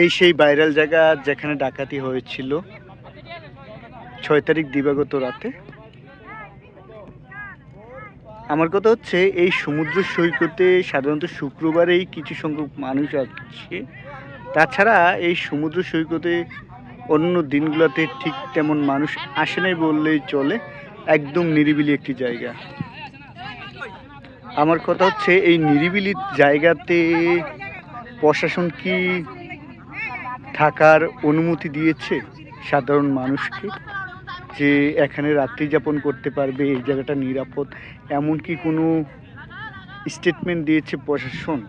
এই সেই ভাইরাল জায়গা যেখানে ডাকাতি হয়েছিল। ছয় তারিখ দিবাগত রাতে। আমার কথা হচ্ছে, এই সমুদ্র সৈকতে সাধারণত শুক্রবারেই কিছু সংখ্যক মানুষ আসছে। তাছাড়া এই সমুদ্র সৈকতে অন্য দিনগুলোতে ঠিক তেমন মানুষ আসে নাই বললেই চলে। একদম নিরিবিলি একটি জায়গা। আমার কথা হচ্ছে, এই নিরিবিলি জায়গাতে প্রশাসন কি থাকার অনুমতি দিয়েছে সাধারণ মানুষকে যে এখানে রাত্রি যাপন করতে পারবে, এই জায়গাটা নিরাপদ। এমন কি কোনো স্টেটমেন্ট দিয়েছে প্রশাসন।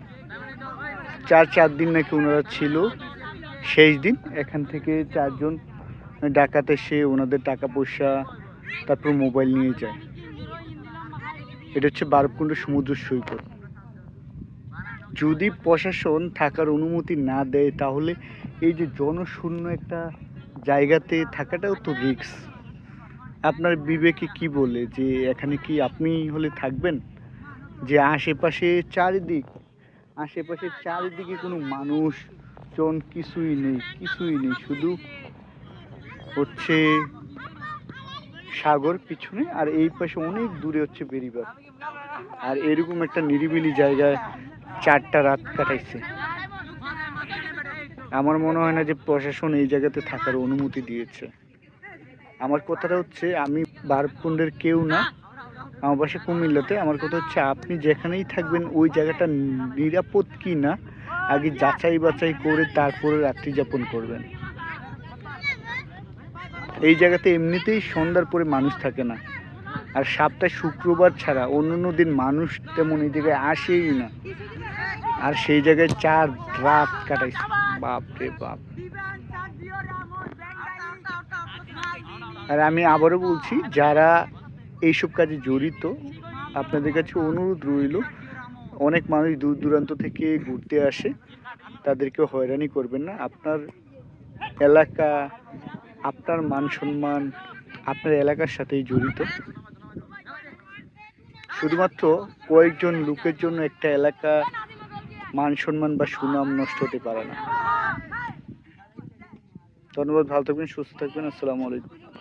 চার চার দিন নাকি ওনারা ছিল। শেষ দিন এখান থেকে চারজন ডাকাতে এসে ওনাদের টাকা পয়সা তারপর মোবাইল নিয়ে যায়। এটা হচ্ছে বারবকুণ্ড সমুদ্র সৈকত। যদি প্রশাসন থাকার অনুমতি না দেয়, তাহলে এই যে জনশূন্য একটা জায়গাতে থাকাটাও তো রিস্ক আপনার বিবেকে কি বলে? যে এখানে কি আপনি হলে থাকবেন? যে আশেপাশে চারিদিক, আশেপাশে চারিদিকে কোনো মানুষ জন কিছুই নেই কিছুই নেই। শুধু হচ্ছে সাগর পিছনে আর এই পাশে অনেক দূরে হচ্ছে বেরিবাগ আর এরকম একটা নিরিবিলি জায়গায় চারটা রাত কাটাইছে। আমার মনে হয় না যে প্রশাসন এই জায়গাতে থাকার অনুমতি দিয়েছে। আমার কথাটা হচ্ছে, আমি বারকুণ্ডের কেউ না, আমার বাসা কুমিল্লাতে। আমার কথা হচ্ছে, আপনি যেখানেই থাকবেন, ওই জায়গাটা নিরাপদ কি না, আগে যাচাই বাছাই করে তারপরে রাত্রি যাপন করবেন। এই জায়গাতে এমনিতেই সন্ধ্যার পরে মানুষ থাকে না। আর সপ্তাহে শুক্রবার ছাড়া অন্য দিন মানুষ তেমন এই জায়গায় আসেই না। আর সেই জায়গায় চার রাত কাটাইছে। বাপ রে বাপ। আর আমি আবারও বলছি, যারা এইসব কাজে জড়িত, আপনাদের কাছে অনুরোধ রইল, অনেক মানুষ দূর দূরান্ত থেকে ঘুরতে আসে তাদেরকে হয়রানি করবেন না। আপনার এলাকা, আপনার মান সম্মান, আপনার এলাকার সাথেই জড়িত। শুধুমাত্র কয়েকজন লোকের জন্য একটা এলাকা মান সম্মান বা সুনাম নষ্ট হতে পারে না। ধন্যবাদ, ভালো থাকবেন, সুস্থ থাকবেন, আসসালামু আলাইকুম।